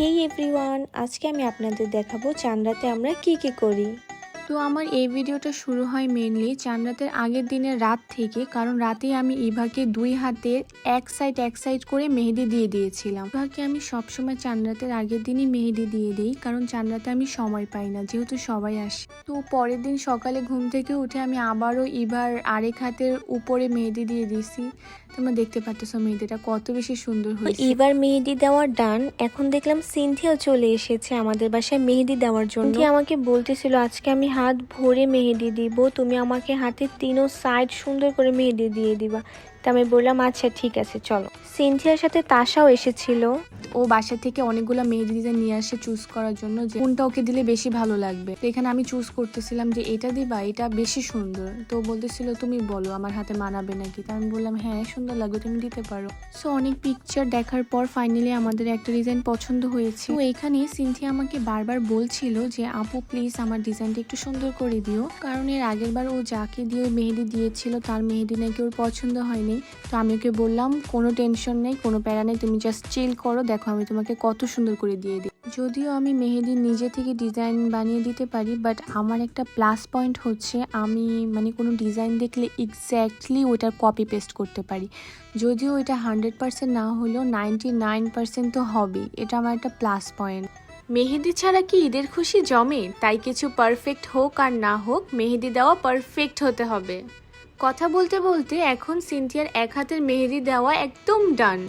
হেই everyone আজকে আমি আপনাদের দেখাবো চান্দ্রাতে আমরা কি কি করি। তো আমার এই ভিডিওটা শুরু হয় মেনলি চাঁদ রাতের আগের দিনের রাত থেকে কারণ রাতেই আমি ইভাকে দুই হাতে এক সাইড এক সাইড করে মেহেদি দিয়ে দিয়েছিলাম। ইভাকে আমি সবসময় চাঁদ রাতের আগের দিনই মেহেদি দিয়ে দিই কারণ চাঁদ রাতে আমি সময় পাই না যেহেতু সবাই আসে। তো পরের দিন সকালে ঘুম থেকে উঠে আমি আবারও ইভার আরেক হাতের উপরে মেহেদি দিয়ে দিয়েছি। তোমরা দেখতে পাচ্ছ মেহেদিটা কত বেশি সুন্দর হয়েছে। এবার মেহেদি দেওয়ার ডান এখন দেখলাম সিনথিয়াও চলে এসেছে আমাদের বাসায় মেহেদি দেওয়ার জন্য। আমাকে বলতেছিল আজকে আমি হাত ভরে মেহেদি দিব। তুমি আমাকে হাতের তিনও সাইড সুন্দর করে মেহেদি দিয়ে দিবা। তা আমি বললাম আচ্ছা ঠিক আছে, চলো। সিনথিয়ার সাথে তাসাও এসেছিল। ও বাসা থেকে অনেকগুলো মেহেদি ডিজাইন নিয়ে আসে চুজ করার জন্য যে কোনটা ওকে দিলে বেশি ভালো লাগবে। তো এখানে আমি চুজ করতেছিলাম যে এটা দিবা, এটা বেশি সুন্দর। তো বলতেছিল, তুমি বলো, আমার হাতে মানাবে নাকি? তা আমি বললাম হ্যাঁ সুন্দর লাগবে, তুমি দিতে পারো। সো অনেক পিকচার দেখার পর ফাইনালি আমাদের একটা ডিজাইন পছন্দ হয়েছে। তো এখানে সিনথিয়া আমাকে বারবার বলছিল যে, আপু প্লিজ আমার ডিজাইনটা একটু সুন্দর করে দিও। কারণ এর আগের বার ও যাকে দিয়ে মেহেদি দিয়েছিল, তার মেহেদি নাকি ওর পছন্দ হয়নি। তো আমি ওকে বললাম, কোনো টেনশন নেই, কোনো প্যারা নেই, তুমি জাস্ট চিল করো, দেখো আমি তোমাকে কত সুন্দর করে দিয়ে দিই। যদিও আমি মেহেদি নিজে থেকে ডিজাইন বানিয়ে দিতে পারি বাট আমার একটা প্লাস পয়েন্ট হচ্ছে আমি মানে কোনো ডিজাইন দেখলে এক্স্যাক্টলি ওটার কপি পেস্ট করতে পারি। যদিও এটা হান্ড্রেড পার্সেন্ট না হলেও নাইনটি নাইন পার্সেন্ট তো হবেই, এটা আমার একটা প্লাস পয়েন্ট মেহেদি ছাড়া কি ঈদের খুশি জমে? তাই কিছু পারফেক্ট হোক আর না হোক, মেহেদি দেওয়া পারফেক্ট হতে হবে। কথা বলতে বলতে এখন সিনথিয়ার এক হাতের মেহেদি দেওয়া একদম ডান।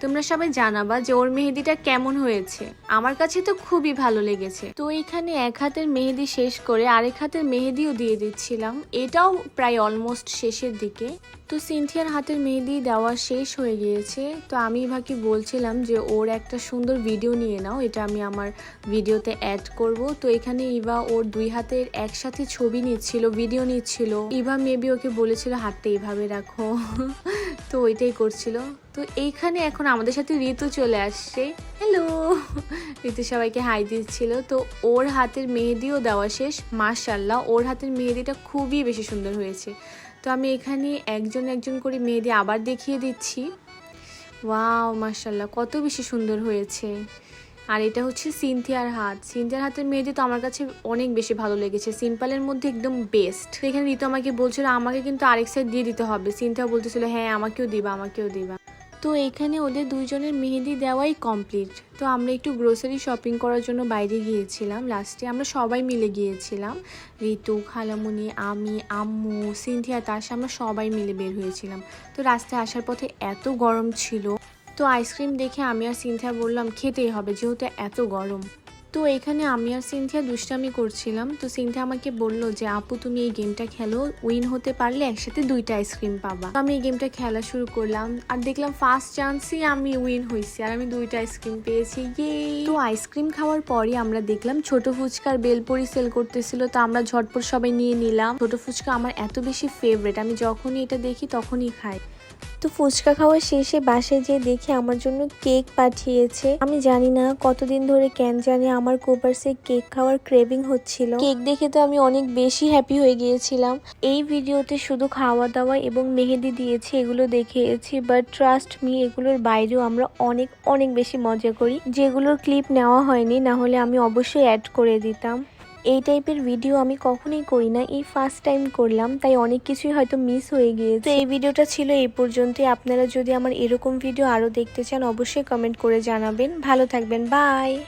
তোমরা সবাই জানাবা যে ওর মেহেদিটা কেমন হয়েছে। আমার কাছে তো খুবই ভালো লেগেছে। তো এখানে এক হাতের মেহেদি শেষ করে আরেক হাতের মেহেদিও দিয়ে দিচ্ছিলাম। এটাও প্রায় অলমোস্ট শেষের দিকে। তো সিনথিয়ার হাতের মেহেদি দেওয়া শেষ হয়ে গিয়েছে। তো আমি ইভাকে বলছিলাম যে, ওর একটা সুন্দর ভিডিও নিয়ে নাও। এটা আমি আমার ভিডিওতে অ্যাড করব। তো এখানে ইভা ওর দুই হাতের একসাথে ছবি নিচ্ছিল ভিডিও নিচ্ছিল। ইভা মেবি ওকে বলেছিল, হাতটা এইভাবে রাখো। তো ওইটাই করছিল। তো এইখানে এখন আমাদের সাথে ঋতু চলে আসছে। হ্যালো ঋতু সবাইকে হাই দিচ্ছিল। তো ওর হাতের মেহেদিও দেওয়া শেষ। মাশাল্লাহ ওর হাতের মেহেদিটা খুবই বেশি সুন্দর হয়েছে। তো আমি এখানে একজন একজন করে মেয়েদের আবার দেখিয়ে দিচ্ছি। ওয়াও মার্শাল্লাহ কত বেশি সুন্দর হয়েছে। আর এটা হচ্ছে সিনথিয়ার হাত। সিনথিয়ার হাতের মেয়েদের তো আমার কাছে অনেক বেশি ভালো লেগেছে। সিম্পলের মধ্যে একদম বেস্ট এখানে ঋতু আমাকে বলছিল, আমাকে কিন্তু আরেক সাইড দিয়ে দিতে হবে। সিনথিয়া বলতেছিল হ্যাঁ আমাকেও দিবা আমাকেও দিবা। তো এখানে ওদের দুইজনের মেহেদি দেওয়াই কমপ্লিট তো আমরা একটু গ্রোসারি শপিং করার জন্য বাইরে গিয়েছিলাম। লাস্টে আমরা সবাই মিলে গিয়েছিলাম। ঋতু, খালামুনি, আমি, আম্মু সিন্ধিয়া তাস আমরা সবাই মিলে বের হয়েছিলাম। তো রাস্তায় আসার পথে এত গরম ছিল। তো আইসক্রিম দেখে আমি আর সিন্ধিয়া বললাম, খেতেই হবে, যেহেতু এত গরম। তো এখানে আমি আর সিনথিয়া দুষ্টামি করছিলাম। তো সিনথিয়া আমাকে বলল যে, আপু, তুমি এই গেমটা খেলো। উইন হতে পারলে একসাথে দুইটা আইসক্রিম পাবা। আমি এই গেমটা খেলা শুরু করলাম। আর দেখলাম ফার্স্ট চান্সই আমি উইন হয়েছি আর আমি দুইটা আইসক্রিম পেয়েছি। ইয়ে তো আইসক্রিম খাওয়ার পরই আমরা দেখলাম ছোট ফুচকার বেলপুরি সেল করতেছিল। তো আমরা ঝটপট সবাই নিয়ে নিলাম। ছোট ফুচকা আমার এত বেশি ফেভারেট আমি যখনই এটা দেখি তখনই খাই। তো ফুচকা খাওয়া শেষে বাসে যেয়ে দেখে আমার জন্য কেক পাঠিয়েছে। আমি জানি না কতদিন ধরে কেন জানি আমার কোপার্সে কেক খাওয়ার ক্রেভিং হচ্ছিল। কেক দেখে তো আমি অনেক বেশি হ্যাপি হয়ে গিয়েছিলাম। এই ভিডিওতে শুধু খাওয়া দাওয়া এবং মেহেদি দিয়েছি, এগুলো দেখিয়েছি বাট ট্রাস্ট মি এগুলোর বাইরেও আমরা অনেক অনেক বেশি মজা করি। যেগুলোর ক্লিপ নেওয়া হয়নি না হলে আমি অবশ্যই অ্যাড করে দিতাম। এই টাইপের ভিডিও আমি কখনোই করি না। এই ফার্স্ট টাইম করলাম, তাই অনেক কিছুই হয়তো মিস হয়ে গিয়েছে। এই ভিডিওটা ছিল এই পর্যন্তই। আপনারা যদি আমার এরকম ভিডিও আরও দেখতে চান, অবশ্যই কমেন্ট করে জানাবেন। ভালো থাকবেন। বাই